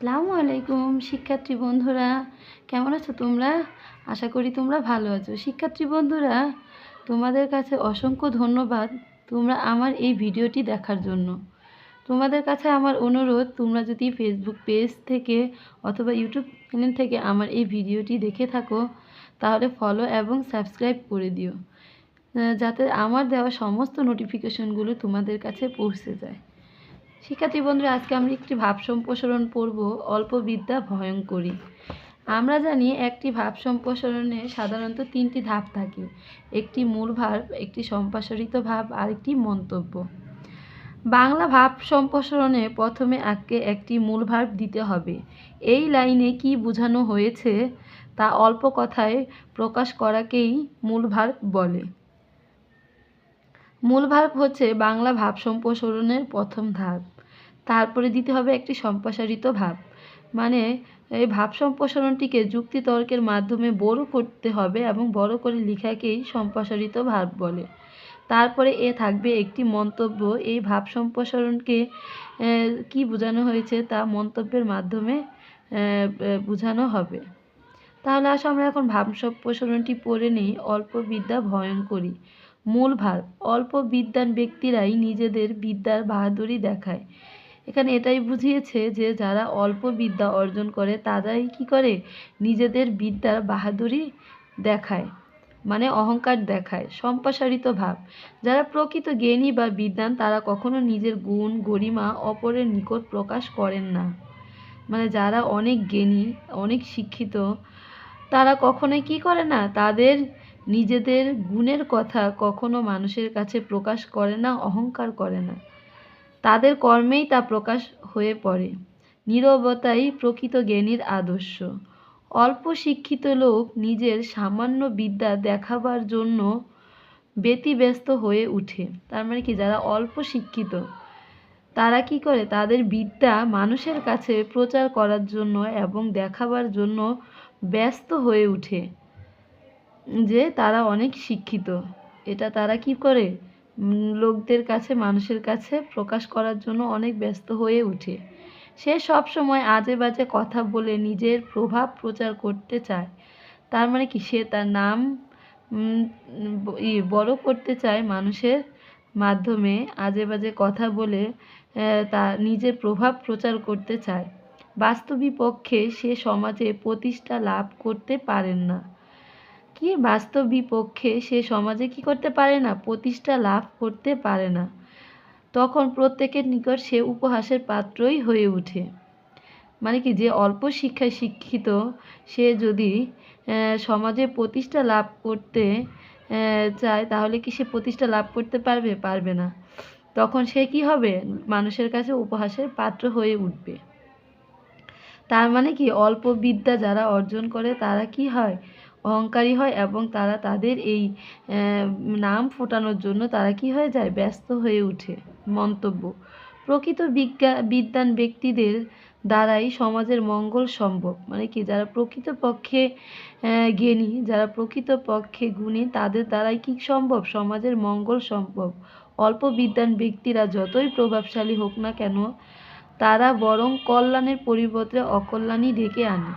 আসসালামু আলাইকুম, শিক্ষার্থী বন্ধুরা। কেমন আছো তোমরা? আশা করি তোমরা ভালো আছো। শিক্ষার্থী বন্ধুরা, তোমাদের কাছে অসংখ্য ধন্যবাদ তোমরা আমার এই ভিডিওটি দেখার জন্য। তোমাদের কাছে আমার অনুরোধ, তোমরা যদি ফেসবুক পেজ থেকে অথবা ইউটিউব চ্যানেল থেকে আমার এই ভিডিওটি দেখে থাকো, তাহলে ফলো এবং সাবস্ক্রাইব করে দিও। যাতে আমার দেওয়া সমস্ত নোটিফিকেশনগুলো তোমাদের কাছে পৌঁছে যায়। শিক্ষার্থী বন্ধুরা আজকে আমরা একটি ভাব সম্প্রসারণ পড়ব, অল্প বিদ্যা ভয়ঙ্করী। আমরা জানি একটি ভাব সম্প্রসারণে সাধারণত তিনটি ধাপ থাকে, একটি মূল ভাব, একটি সম্প্রসারিত ভাব, আর একটি মন্তব্য। বাংলা ভাব সম্প্রসারণে প্রথমে আগে একটি মূল ভাব দিতে হবে। এই লাইনে কি বোঝানো হয়েছে তা অল্প কথায় প্রকাশ করাকেই মূল ভাব বলে। মূল ভাব হচ্ছে বাংলা ভাব সম্প্রসারণের প্রথম ধাপ। তারপরে দিতে হবে একটি সম্প্রসারিত ভাব। মানে এই ভাব সম্প্রসারণটিকে যুক্তিতর্কের মাধ্যমে বড় করতে হবে এবং বড় করে লেখাকেই সম্প্রসারিত ভাব বলে। তারপরে এ থাকবে একটি মন্তব্য, এই ভাব সম্প্রসারণকে কি বোঝানো হয়েছে তা মন্তব্যের মাধ্যমে বোঝানো হবে। তাহলে আসো আমরা এখন ভাব সম্প্রসারণটি পড়ে নিই, অল্প বিদ্যা ভয়ঙ্করী মূল ভাব, অল্প বিদ্যান ব্যক্তিরাই নিজেদের বিদ্যার বাহাদুরি দেখায়। এখানে এটাই বুঝিয়েছে যে যারা অল্প বিদ্যা অর্জন করে, তারাই কি করে? নিজেদের বিদ্যার বাহাদুরি দেখায় মানে অহংকার দেখায়, সম্প্রসারিত ভাব। যারা প্রকৃত জ্ঞানী বা বিদ্বান, তারা কখনো নিজের গুণ, গরিমা অপরের নিকট প্রকাশ করেন না। মানে যারা অনেক জ্ঞানী, অনেক শিক্ষিত, তারা কখনোই কি করে না? তাদের নিজেদের গুণের কথা কখনো মানুষের কাছে প্রকাশ করে না, অহংকার করে না। তাদের কর্মেই তা প্রকাশ হয়ে পড়ে। নীরবতাই প্রকৃত জ্ঞানীর আদর্শ। অল্প শিক্ষিত লোক নিজের সামান্য বিদ্যা দেখাবার জন্য ব্যতিব্যস্ত হয়ে উঠে। তার মানে কি? যারা অল্প শিক্ষিত, তারা কি করে? তাদের বিদ্যা মানুষের কাছে প্রচার করার জন্য এবং দেখাবার জন্য ব্যস্ত হয়ে ওঠে যে তারা অনেক শিক্ষিত। এটা তারা কি করে? লোকদের কাছে, মানুষের কাছে প্রকাশ করার জন্য অনেক ব্যস্ত হয়ে ওঠে সে সব সময় আজে বাজে কথা বলে নিজের প্রভাব প্রচার করতে চায়। তার মানে কি? সে তার নাম বড় করতে চায় মানুষের মাধ্যমে আজে বাজে কথা বলে তার নিজের প্রভাব প্রচার করতে চায়। বাস্তবিক পক্ষে সে সমাজে প্রতিষ্ঠা লাভ করতে পারেন না। কি বাস্তব বিপক্ষে সে সমাজে কি করতে পারে না, প্রতিষ্ঠা লাভ করতে পারে না। তখন প্রত্যেকের নিকট সে উপহাসের পাত্রই হয়ে ওঠে। মানে কি, যে অল্প শিক্ষায় শিক্ষিত, সে যদি সমাজে প্রতিষ্ঠা লাভ করতে চায়, তাহলে কি সে প্রতিষ্ঠা লাভ করতে পারবে? পারবে না। তখন সে কি হবে? মানুষের কাছে উপহাসের পাত্র হয়ে উঠবে। তার মানে কি, অল্প বিদ্যা যারা অর্জন করে, তারা কি হয়? অহংকারী হয় এবং তারা তাদের এই নাম ফোটানোর জন্য তারা কি হয়ে যায়? ব্যস্ত হয়ে ওঠে। মন্তব্য, প্রকৃত বিজ্ঞা, বিদ্বান ব্যক্তিদের দ্বারাই সমাজের মঙ্গল সম্ভব। মানে কি? যারা প্রকৃতপক্ষে জ্ঞানী, যারা প্রকৃতপক্ষে গুণী, তাদের দ্বারাই কি সম্ভব? সমাজের মঙ্গল সম্ভব। অল্প বিদ্বান ব্যক্তিরা যতই প্রভাবশালী হোক না কেন, তারা বরং কল্যাণের পরিবর্তে অকল্যাণই ডেকে আনে।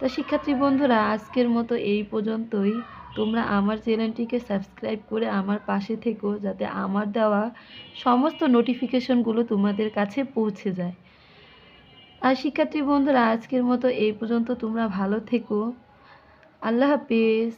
তো শিক্ষার্থী বন্ধুরা, আজকের মতো এই পর্যন্তই। তোমরা আমার চ্যানেলটিকে সাবস্ক্রাইব করে আমার পাশে থেকো যাতে আমার দেওয়া সমস্ত নোটিফিকেশনগুলো তোমাদের কাছে পৌঁছে যায়। আর শিক্ষার্থী বন্ধুরা, আজকের মতো এই পর্যন্ত তোমরা ভালো থেকো। আল্লাহ হাফেজ।